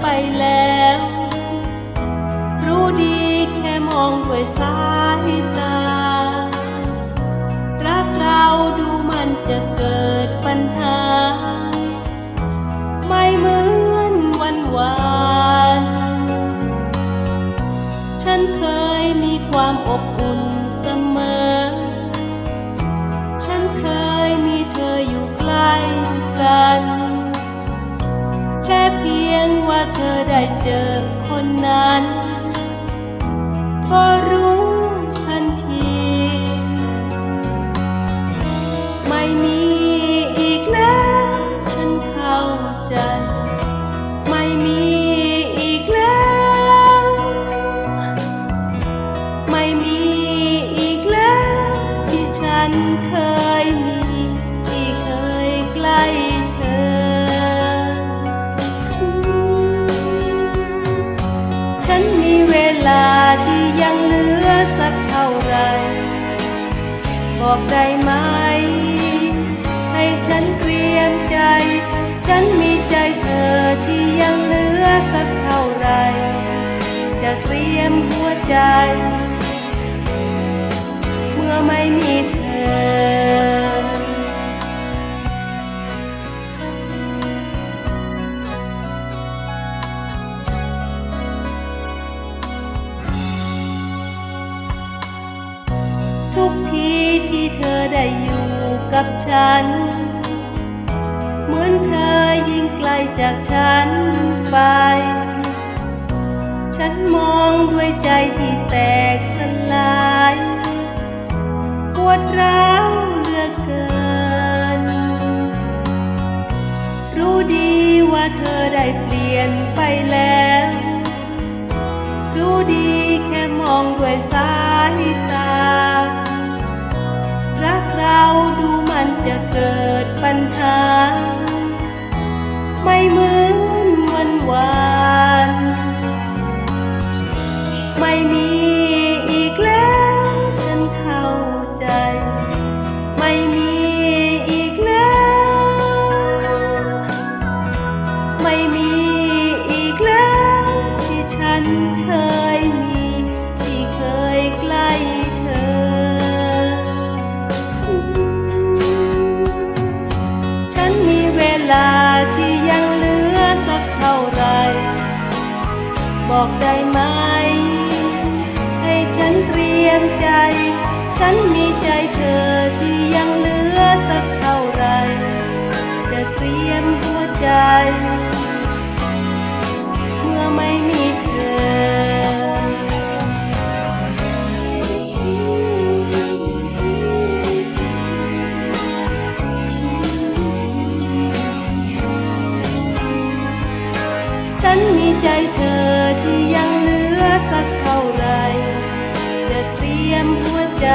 ไปแล้ว รู้ดีแค่มองด้วยสายตา รักเราดูมันจะเกิดปัญหา ไม่เหมือนวันวาน ฉันเคยมีความอบอุ่นเสมอ ฉันเคยมีเธออยู่ใกล้กัน งว่าเธอได้เจอคนนั้น ก็รู้ทันที ไม่มีอีกแล้วฉันเข้าใจ ไม่มีอีกแล้ว ไม่มีอีกแล้วที่ฉันเคย บอกได้ไหม ให้ฉันเตรียมใจ ฉันมีใจเธอที่ยังเหลือสักเท่าไร จะเตรียมหัวใจ กับฉัน เหมือนเธอยิ่งไกลจากฉันไป ฉันมองด้วยใจที่แตกสลายปวดร้าวเหลือเกิน รู้ดีว่าเธอได้เปลี่ยนไปแล้ว รู้ดีแค่มองด้วยสายตา จะเกิดปัญหา ไม่เหมือนวันวาน ลาที่ยังเหลือสักเท่าไร บอกได้ไหม ให้ฉันเตรียมใจ ฉันมีใจเธอที่ยังเหลือสักเท่าไร จะเตรียมหัวใจ เตรียมหัวใจ